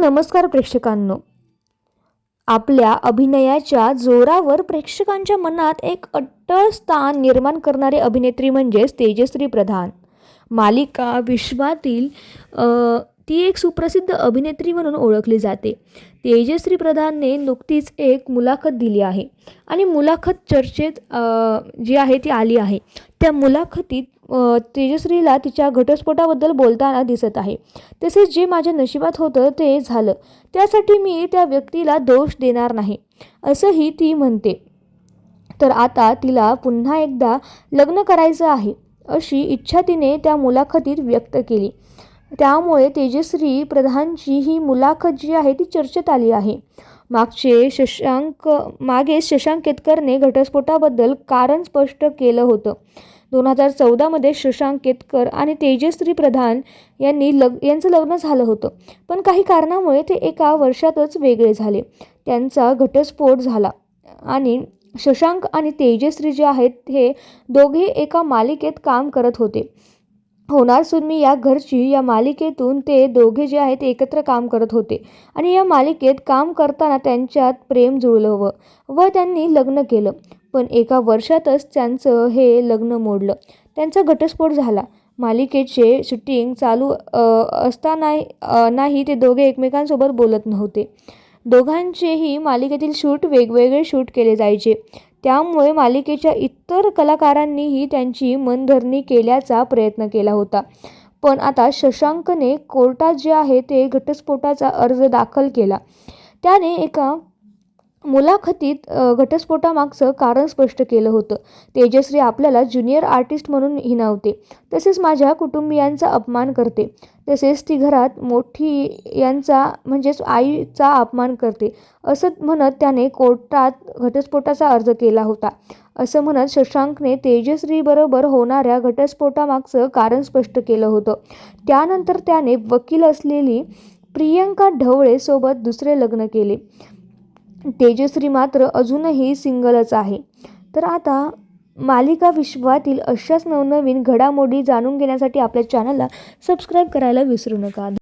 नमस्कार प्रेक्षकांनो. आपल्या अभिनयाच्या जोरावर प्रेक्षकांच्या मनात एक अट्टळ स्थान निर्माण करणारी अभिनेत्री म्हणजेच तेजश्री प्रधान. मालिका विश्वातील ती एक सुप्रसिद्ध अभिनेत्री म्हणून ओळखली जाते. तेजश्री प्रधानने नुकतीच एक मुलाखत दिली आहे आणि मुलाखत चर्चेत जी आहे ती आली आहे. त्या मुलाखतीत तेजश्रीला तिच्या घटस्फोटाबद्दल बोलताना दिसत आहे. तसेच जे माझ्या नशिबात होतं ते झालं. त्यासाठी मी त्या व्यक्तीला दोष देणार नाही असंही ती म्हणते. तर आता तिला पुन्हा एकदा लग्न करायचं आहे अशी इच्छा तिने त्या मुलाखतीत व्यक्त केली. त्यामुळे तेजश्री प्रधानची ही मुलाखत जी आहे ती चर्चेत आली आहे. मागचे शशांक मागे शशांक केतकरने घटस्फोटाबद्दल कारण स्पष्ट केलं होतं. दोन हजार चौदामध्ये शशांक केतकर आणि तेजश्री प्रधान यांनी लग यांचं लग्न झालं होतं. पण काही कारणामुळे ते एका वर्षातच वेगळे झाले. त्यांचा घटस्फोट झाला. आणि शशांक आणि तेजश्री जे आहेत हे दोघे एका मालिकेत काम करत होते. होणार सुन्मी या घरची या मालिकेतून ते दोघे जे आहेत ते एकत्र काम करत होते. आणि या मालिकेत काम करताना त्यांच्यात प्रेम जुळलं हवं व त्यांनी लग्न केलं. पण एका वर्षातच त्यांचं हे लग्न मोडलं. त्यांचा घटस्फोट झाला. मालिकेचे शूटिंग चालू असताना नाही ते दोघे एकमेकांसोबत बोलत नव्हते. दोघांचेही मालिकेतील शूट वेगवेगळे शूट केले जायचे. त्यामुळे मालिकेच्या इतर कलाकारांनीही त्यांची मनधरणी केल्याचा प्रयत्न केला होता. पण आता शशांकने कोर्टात जे आहे ते घटस्फोटाचा अर्ज दाखल केला. त्याने एका मुलाखतीत घटस्फोटामागचं कारण स्पष्ट केलं होतं. तेजश्री आपल्याला ज्युनियर आर्टिस्ट म्हणून हिनावते तसेच माझ्या कुटुंबियांचा अपमान करते. तसेच ती घरात मोठी यांचा म्हणजेच आईचा अपमान करते. असं म्हणत त्याने कोर्टात घटस्फोटाचा अर्ज केला होता. असं म्हणत शशांकने तेजश्रीबरोबर होणाऱ्या घटस्फोटामागचं कारण स्पष्ट केलं होतं. त्यानंतर त्याने वकील असलेली प्रियंका ढवळेसोबत दुसरे लग्न केले. तेजश्री मात्र अजूनही सिंगलच आहे. तर आता मालिका विश्वातील अशाच नवनवीन घडामोडी जाणून घेण्यासाठी आपल्या चॅनलला सबस्क्राईब करायला विसरू नका.